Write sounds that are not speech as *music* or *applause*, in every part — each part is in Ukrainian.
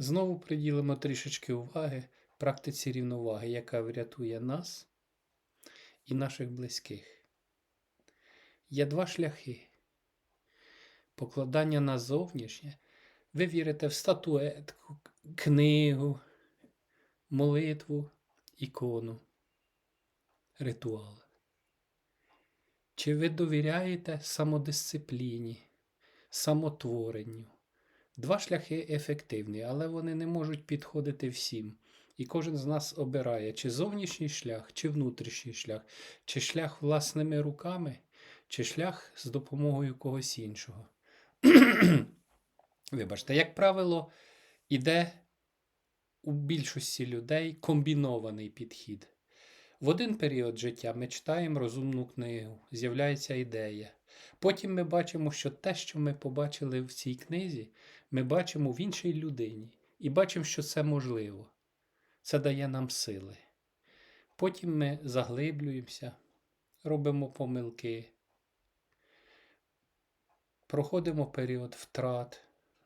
Знову приділимо трішечки уваги практиці рівноваги, яка врятує нас і наших близьких. Є два шляхи. Покладання на зовнішнє. Ви вірите в статуетку, книгу, молитву, ікону, ритуал. Чи ви довіряєте самодисципліні, самотворенню? Два шляхи ефективні, але вони не можуть підходити всім. І кожен з нас обирає, чи зовнішній шлях, чи внутрішній шлях, чи шлях власними руками, чи шлях з допомогою когось іншого. *clears throat* Вибачте, як правило, іде у більшості людей комбінований підхід. В один період життя ми читаємо розумну книгу, з'являється ідея. Потім ми бачимо, що те, що ми побачили в цій книзі, ми бачимо в іншій людині і бачимо, що це можливо. Це дає нам сили. Потім ми заглиблюємося, робимо помилки, проходимо період втрат,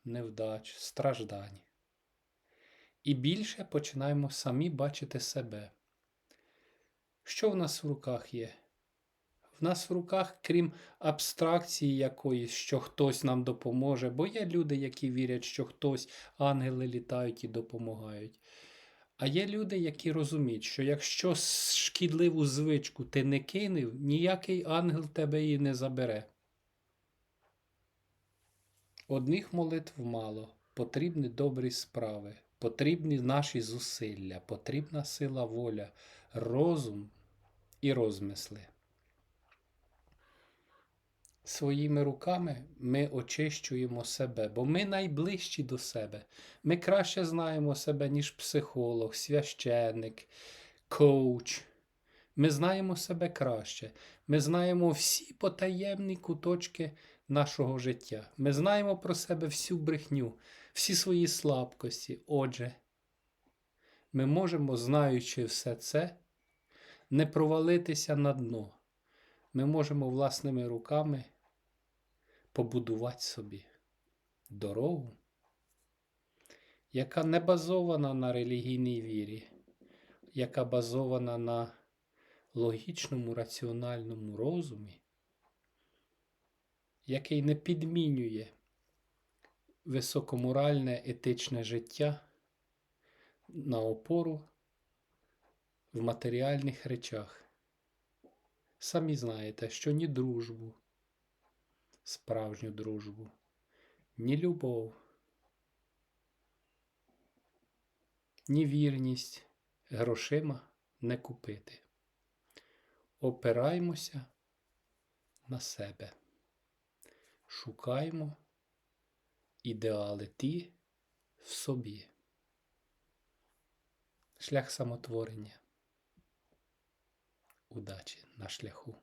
невдач, страждань. І більше починаємо самі бачити себе. Що в нас в руках є? Нас в руках, крім абстракції якоїсь, що хтось нам допоможе, бо є люди, які вірять, що хтось, ангели літають і допомагають. А є люди, які розуміють, що якщо шкідливу звичку ти не кинув, ніякий ангел тебе її не забере. Одних молитв мало, потрібні добрі справи, потрібні наші зусилля, потрібна сила воля, розум і розмисли. Своїми руками ми очищуємо себе, бо ми найближчі до себе. Ми краще знаємо себе, ніж психолог, священник, коуч. Ми знаємо себе краще. Ми знаємо всі потаємні куточки нашого життя. Ми знаємо про себе всю брехню, всі свої слабкості. Отже, ми можемо, знаючи все це, не провалитися на дно. Ми можемо власними руками побудувати собі дорогу, яка не базована на релігійній вірі, яка базована на логічному, раціональному розумі, який не підмінює високоморальне етичне життя на опору в матеріальних речах. Самі знаєте, що ні дружбу, справжню дружбу, ні любов, ні вірність грошима не купити. Опираємося на себе, шукаємо ідеали ті в собі. Шлях самотворення. Удачі на шляху.